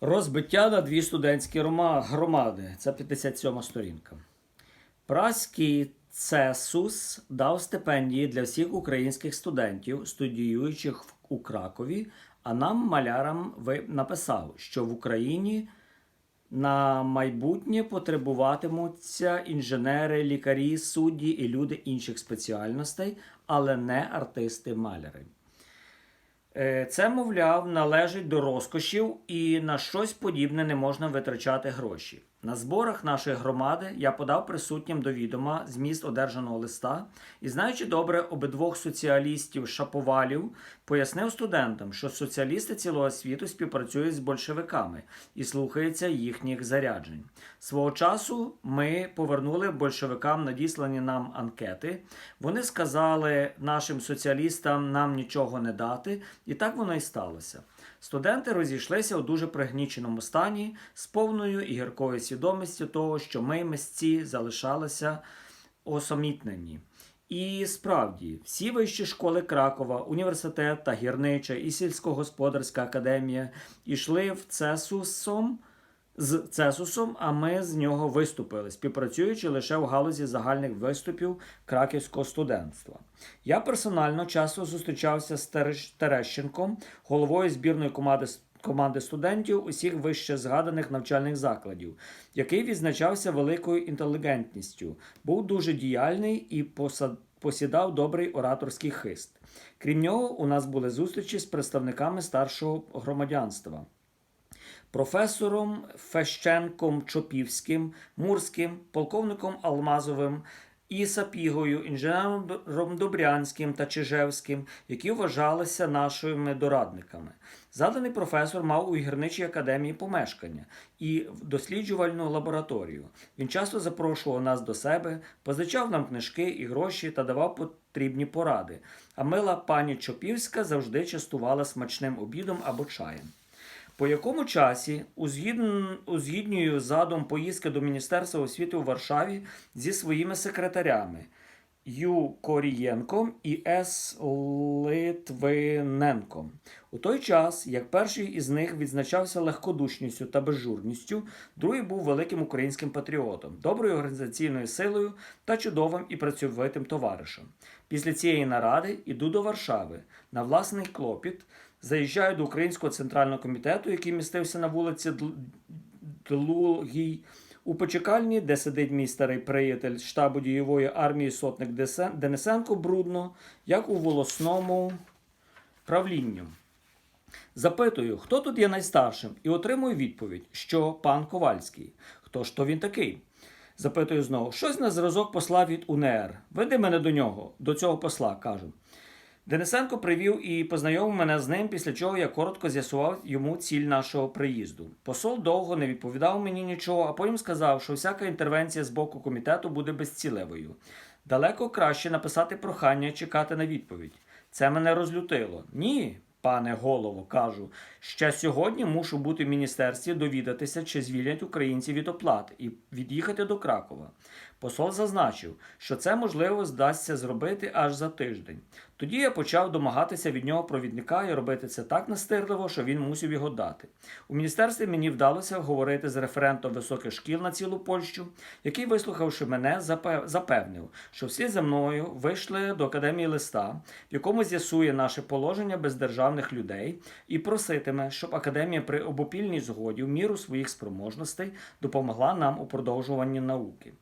Розбиття на дві студентські громади. Це 57 сторінка. Праський ЦЕСУС дав стипендії для всіх українських студентів, студіюючих у Кракові, а нам, малярам, написав, що в Україні на майбутнє потребуватимуться інженери, лікарі, судді і люди інших спеціальностей, але не артисти-маляри. Е, Це, мовляв, належить до розкошів і на щось подібне не можна витрачати гроші. На зборах нашої громади я подав присутнім до відома зміст одержаного листа і, знаючи добре обидвох соціалістів Шаповалів, пояснив студентам, що соціалісти цілого світу співпрацюють з большевиками і слухаються їхніх заряджень. Свого часу ми повернули большевикам надіслані нам анкети. Вони сказали нашим соціалістам нам нічого не дати, і так воно і сталося. Студенти розійшлися у дуже пригніченому стані з повною і гіркою свідомістю того, що ми, мисці, залишалися осамітнені. І справді, всі вищі школи Кракова, університет та гірнича і сільськогосподарська академія йшли в Цесусом з Цесусом, а ми з нього виступили, співпрацюючи лише в галузі загальних виступів краківського студентства. Я персонально часто зустрічався з Терещ- Терещенком, головою збірної команди команди студентів усіх вище згаданих навчальних закладів, який відзначався великою інтелігентністю, був дуже діяльний і поса- посідав добрий ораторський хист. Крім нього, у нас були зустрічі з представниками старшого громадянства професором Фещенком Чопівським, Мурським, полковником Алмазовим і Сапігою, інженером Добрянським та Чижевським, які вважалися нашими дорадниками. Заданий професор мав у гірничій академії помешкання і досліджувальну лабораторію. Він часто запрошував нас до себе, позичав нам книжки і гроші та давав потрібні поради. А мила пані Чопівська завжди частувала смачним обідом або чаєм. По якому часі узгідн... узгіднюю задум поїздки до Міністерства освіти у Варшаві зі своїми секретарями Ю. Корієнком і С. Литвиненком. У той час, як перший із них відзначався легкодушністю та безжурністю, другий був великим українським патріотом, доброю організаційною силою та чудовим і працьовитим товаришем. Після цієї наради іду до Варшави на власний клопіт. Заїжджаю до Українського центрального комітету, який містився на вулиці Длугій, у почекальні, де сидить мій старий приятель штабу дієвої армії сотник Денисенко Брудно, як у волосному правлінню. Запитую, хто тут є найстаршим, і отримую відповідь, що пан Ковальський. Хто ж то він такий? Запитую знову, щось на зразок посла від УНР. Веди мене до нього, до цього посла, кажу. Денисенко привів і познайомив мене з ним, після чого я коротко з'ясував йому ціль нашого приїзду. Посол довго не відповідав мені нічого, а потім сказав, що всяка інтервенція з боку комітету буде безцілевою. Далеко краще написати прохання і чекати на відповідь. Це мене розлютило. Ні, пане голово, кажу. Ще сьогодні мушу бути в міністерстві довідатися, чи звільнять українців від оплат і від'їхати до Кракова. Посол зазначив, що це можливо здасться зробити аж за тиждень. Тоді я почав домагатися від нього провідника і робити це так настирливо, що він мусив його дати. У міністерстві мені вдалося говорити з референтом високих шкіл на цілу Польщу, який, вислухавши мене, запевнив, що всі за мною вийшли до академії листа, в якому з'ясує наше положення бездержавних людей, і проситиме, щоб академія при обопільній згоді в міру своїх спроможностей допомогла нам у продовжуванні науки.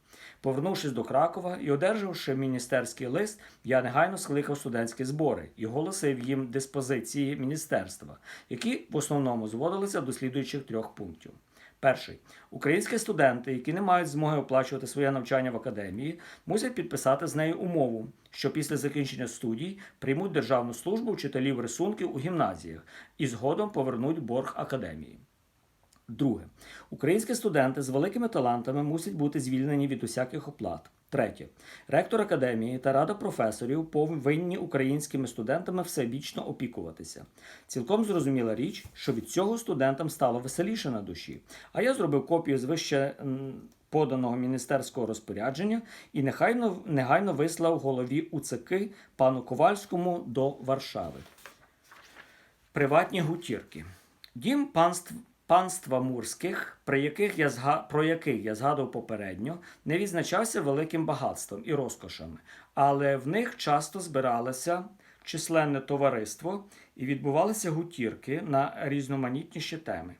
Повернувшись до Кракова і одержавши міністерський лист, я негайно скликав студентські збори і оголосив їм диспозиції міністерства, які в основному зводилися до слідуючих трьох пунктів. Перший українські студенти, які не мають змоги оплачувати своє навчання в академії, мусять підписати з нею умову, що після закінчення студій приймуть державну службу вчителів рисунків у гімназіях і згодом повернуть борг академії. Друге, українські студенти з великими талантами мусять бути звільнені від усяких оплат. Третє, ректор академії та рада професорів повинні українськими студентами всебічно опікуватися. Цілком зрозуміла річ, що від цього студентам стало веселіше на душі. А я зробив копію з вище поданого міністерського розпорядження і нехайно, негайно вислав голові УЦК пану Ковальському до Варшави. Приватні гутірки. Дім панств панства мурських, при яких я зга... про яких я згадував попередньо, не відзначався великим багатством і розкошами, але в них часто збиралося численне товариство і відбувалися гутірки на різноманітніші теми.